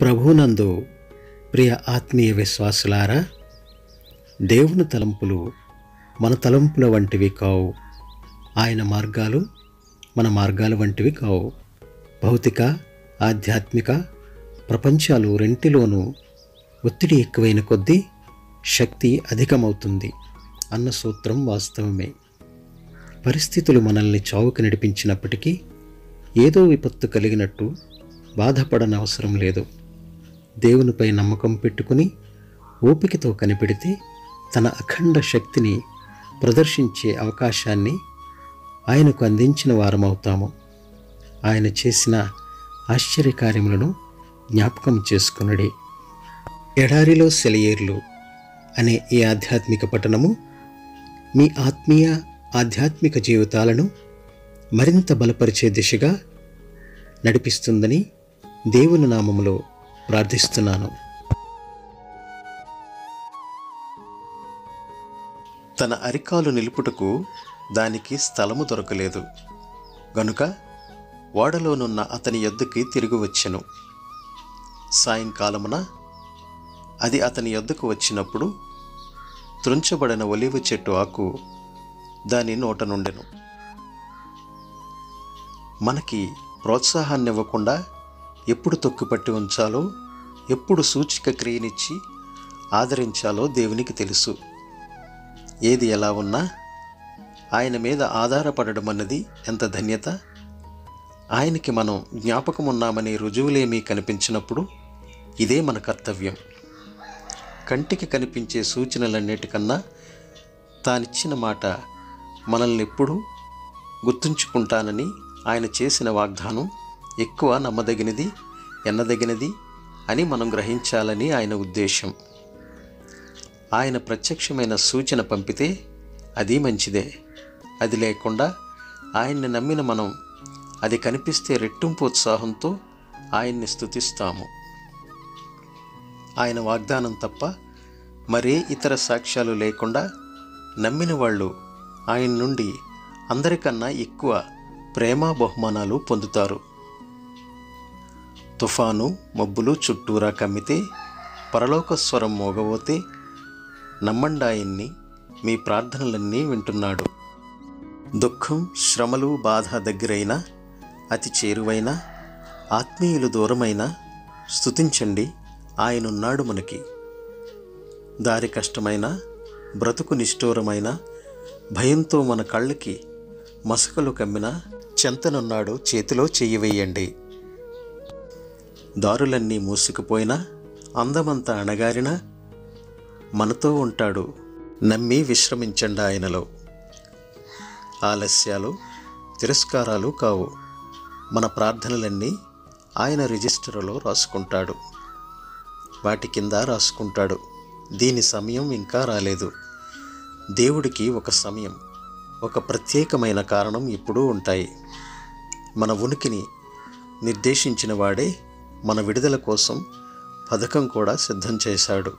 ప్రభునందు ప్రియ ఆత్మీయ విశ్వాసులారా దేవుని తలంపులు మన తలంపుల వంటివి కావు. ఆయన మార్గాలు మన మార్గాల వంటివి కావు. భౌతిక ఆధ్యాత్మిక ప్రపంచాలు రెంటిలోనూ ఒత్తిడి ఎక్కువైన కొద్దీ శక్తి అధికమవుతుంది అన్న సూత్రం వాస్తవమే. పరిస్థితులు మనల్ని చావుకు నడిపించినప్పటికీ ఏదో విపత్తు కలిగినట్టు బాధపడనవసరం లేదు. దేవునిపై నమ్మకం పెట్టుకుని ఓపికతో కనిపెడితే తన అఖండ శక్తిని ప్రదర్శించే అవకాశాన్ని ఆయనకు అందించిన వారమవుతాము. ఆయన చేసిన ఆశ్చర్యకార్యములను జ్ఞాపకం చేసుకునడి. ఎడారిలో సెలయేర్లు అనే ఈ ఆధ్యాత్మిక పట్టణము మీ ఆత్మీయ ఆధ్యాత్మిక జీవితాలను మరింత బలపరిచే దిశగా నడిపిస్తుందని దేవుని నామములో ప్రార్థిస్తున్నాను. తన అరికాలు నిలుపుటకు దానికి స్థలము దొరకలేదు. గనుక ఓడలోనున్న అతని యొద్దకి తిరిగి వచ్చెను. సాయంకాలమున అది అతని యొద్దకు వచ్చినప్పుడు త్రుంచబడిన ఒలివ చెట్టు ఆకు దాని నోట నుండెను. మనకి ప్రోత్సాహాన్ని ఇవ్వకుండా ఎప్పుడు తొక్కుపట్టి ఉంచాలో ఎప్పుడు సూచిక క్రియనిచ్చి ఆదరించాలో దేవునికి తెలుసు. ఏది ఎలా ఉన్నా ఆయన మీద ఆధారపడడం అన్నది ఎంత ధన్యత? ఆయనకి మనం జ్ఞాపకం ఉన్నామనే రుజువులేమీ కనిపించినప్పుడు ఇదే మన కర్తవ్యం. కంటికి కనిపించే సూచనలన్నిటికన్నా తానిచ్చిన మాట మనల్ని ఎప్పుడూ గుర్తుంచుకుంటానని ఆయన చేసిన వాగ్దానం ఎక్కువ నమ్మదగినది ఎన్నదగినది అని మనం గ్రహించాలని ఆయన ఉద్దేశం. ఆయన ప్రత్యక్షమైన సూచన పంపితే అది మంచిదే. అది లేకుండా ఆయన్ని నమ్మిన మనం అది కనిపిస్తే రెట్టింపు ఉత్సాహంతో ఆయన్ని స్థుతిస్తాము ఆయన వాగ్దానం తప్ప మరే ఇతర సాక్ష్యాలు లేకుండా నమ్మిన వాళ్ళు ఆయన నుండి అందరికన్నా ఎక్కువ ప్రేమ బహుమానాలు పొందుతారు. తుఫాను మబ్బులు చుట్టూరా కమ్మితే పరలోక స్వరం మోగబోతే నమ్మండాయన్ని మీ ప్రార్థనలన్నీ వింటున్నాడు. దుఃఖం శ్రమలు బాధ దగ్గరైన అతి చేరువైన ఆత్మీయులు దూరమైన స్తుతించండి ఆయనున్నాడు మనకి. దారి కష్టమైన బ్రతుకు నిష్ఠూరమైన భయంతో మన కళ్ళకి మసకలు కమ్మిన చెంతనున్నాడు చేతిలో చెయ్యి వేయండి. దారులన్నీ మూసుకుపోయినా అందమంతా అణగారినా మనతో ఉంటాడు. నమ్మి విశ్రమించండి ఆయనలో. ఆలస్యాలు తిరస్కారాలు కావు. మన ప్రార్థనలన్నీ ఆయన రిజిస్టర్లో రాసుకుంటాడు. వాటి కింద రాసుకుంటాడు. దీని సమయం ఇంకా రాలేదు. దేవుడికి ఒక సమయం ఒక ప్రత్యేకమైన కారణం ఎప్పుడూ ఉంటాయి. మన ఉనికిని నిర్దేశించిన వాడే మన విడుదల కోసం పథకం కూడా సిద్ధం చేశాడు.